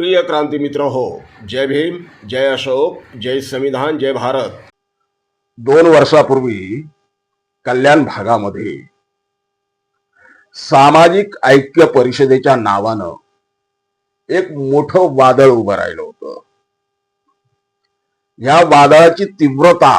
प्रिय क्रांती मित्र हो जय भीम जय अशोक जय संविधान जय भारत. दोन वर्षापूर्वी कल्याण भागामध्ये सामाजिक ऐक्य परिषदेच्या नावानं एक मोठं वादळ उभं राहिलं होतं. या वादळाची तीव्रता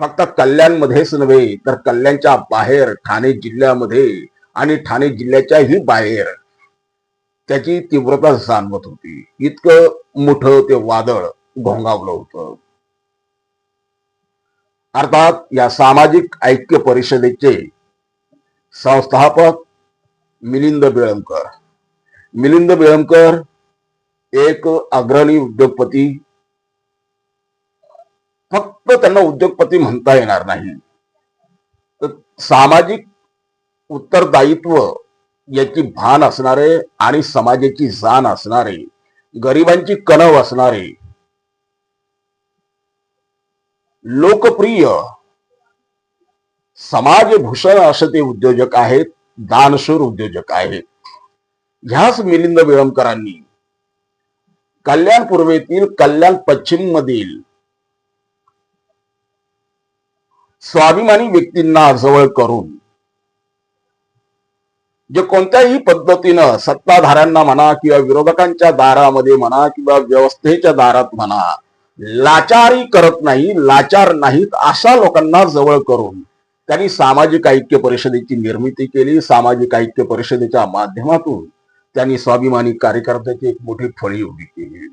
फक्त कल्याणमध्येच नव्हे तर कल्याणच्या बाहेर ठाणे जिल्ह्यामध्ये आणि ठाणे जिल्ह्याच्याही बाहेर त्याची तीव्रता जाणवत होती. इतकं मोठं ते वादळ घोंगावलं होतं. अर्थात या सामाजिक ऐक्य परिषदेचे संस्थापक मिलिंद बेळमकर मिलिंद बेळमकर एक अग्रणी उद्योगपती. फक्त त्यांना उद्योगपती म्हणता येणार नाही. तर सामाजिक उत्तरदायित्व याची भान असणारे आणि समाजाची जाण असणारे गरिबांची कणव असणारे लोकप्रिय समाजभूषण असे ते उद्योजक आहेत दानशूर उद्योजक आहेत. ह्याच मिलिंद बेळमकरांनी कल्याण पूर्वेतील कल्याण पश्चिम मधील स्वाभिमानी व्यक्तींना जवळ करून जे कोणत्याही पद्धतीनं सत्ताधाऱ्यांना म्हणा किंवा विरोधकांच्या दारामध्ये म्हणा किंवा व्यवस्थेच्या दारात म्हणा लाचारी करत नाही लाचार नाहीत अशा लोकांना जवळ करून त्यांनी सामाजिक ऐक्य परिषदेची निर्मिती केली. सामाजिक ऐक्य परिषदेच्या माध्यमातून त्यांनी स्वाभिमानी कार्यकर्त्याची एक मोठी फळी उभी केली.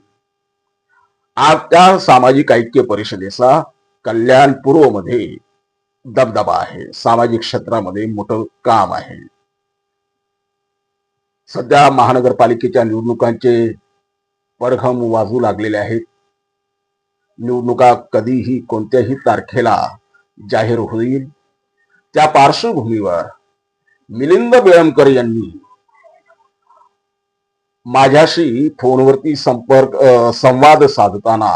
आज त्या सामाजिक ऐक्य परिषदेचा कल्याण पूर्वमध्ये दबदबा आहे. सामाजिक क्षेत्रामध्ये मोठं काम आहे. सध्या महानगरपालिकेच्या निवडणुकांचे परघम वाजू लागलेले आहेत. निवडणुका कधीही कोणत्याही तारखेला जाहीर होईल. त्या पार्श्वभूमीवर मिलिंद बेळमकर यांनी माझ्याशी फोनवरती संपर्क संवाद साधताना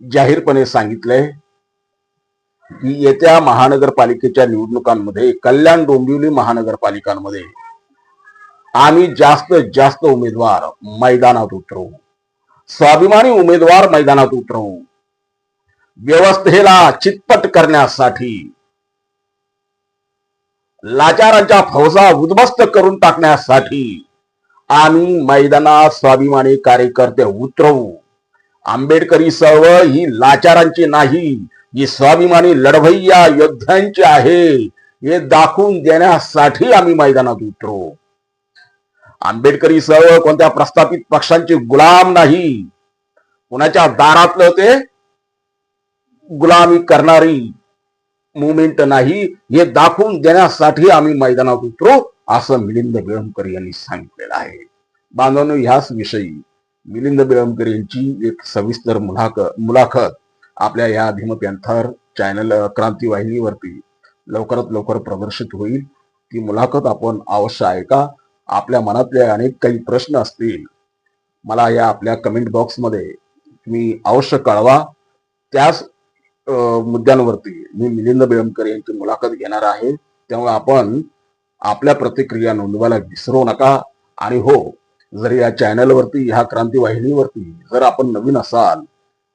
जाहीरपणे सांगितलंय की येत्या महानगरपालिकेच्या निवडणुकांमध्ये कल्याण डोंबिवली महानगरपालिकांमध्ये आम्ही जास्त जास्त उमेदवार मैदानात उतरवू. स्वाभिमानी उमेदवार मैदानात उतरवू. व्यवस्थेला चितपट करण्यासाठी लाचारांच्या फौजा उद्ध्वस्त करून टाकण्यासाठी आम्ही मैदानात स्वाभिमानी कार्यकर्ते उतरवू. आंबेडकरी चळवळ ही लाचारांची नाही जी स्वाभिमानी लढवय्या योद्ध्यांची आहे हे दाखवून देण्यासाठी आम्ही मैदानात उतरो. आंबेडकरी सह कोणत्या प्रस्थापित पक्षांचे गुलाम नाही. कुणाच्या दारातलं ते गुलामी करणारी मुवमेंट नाही हे दाखवून देण्यासाठी आम्ही मैदानात उतरू असं मिलिंद बेळमकर यांनी सांगितलेलं आहे. बांधवांनो ह्याच विषयी मिलिंद बेळमकर यांची एक सविस्तर मुलाखत मुलाखत. आपल्या या भीम पॅन्थर चॅनल क्रांती वाहिनीवरती लवकरात लवकर प्रदर्शित होईल. ती मुलाखत आपण अवश्य ऐका. आपल्या मनातले अनेक काही प्रश्न असतील मला या आपल्या कमेंट बॉक्समध्ये तुम्ही अवश्य कळवा. त्याच मुद्द्यांवरती मी मिलिंद बेळमकर यांची मुलाखत घेणार आहे. त्यामुळे आपण आपल्या प्रतिक्रिया नोंदवायला विसरू नका. आणि हो जर या चॅनलवरती ह्या क्रांती वाहिनीवरती जर आपण नवीन असाल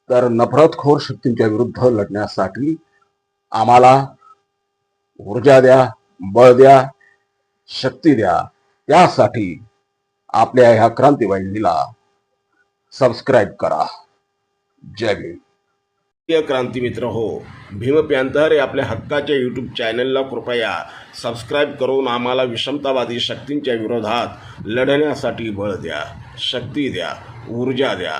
तर नफरतखोर शक्तींच्या विरुद्ध लढण्यासाठी आम्हाला ऊर्जा द्या बळ द्या शक्ती द्या. त्यासाठी आपल्या ह्या क्रांती वाहिनीला सबस्क्राईब करा. जय भीम. प्रिय क्रांती मित्र हो भीम पॅन्थर आपल्या हक्काच्या यूट्यूब चॅनलला कृपया सबस्क्राईब करून आम्हाला विषमतावादी शक्तींच्या विरोधात लढण्यासाठी बळ द्या शक्ती द्या ऊर्जा द्या.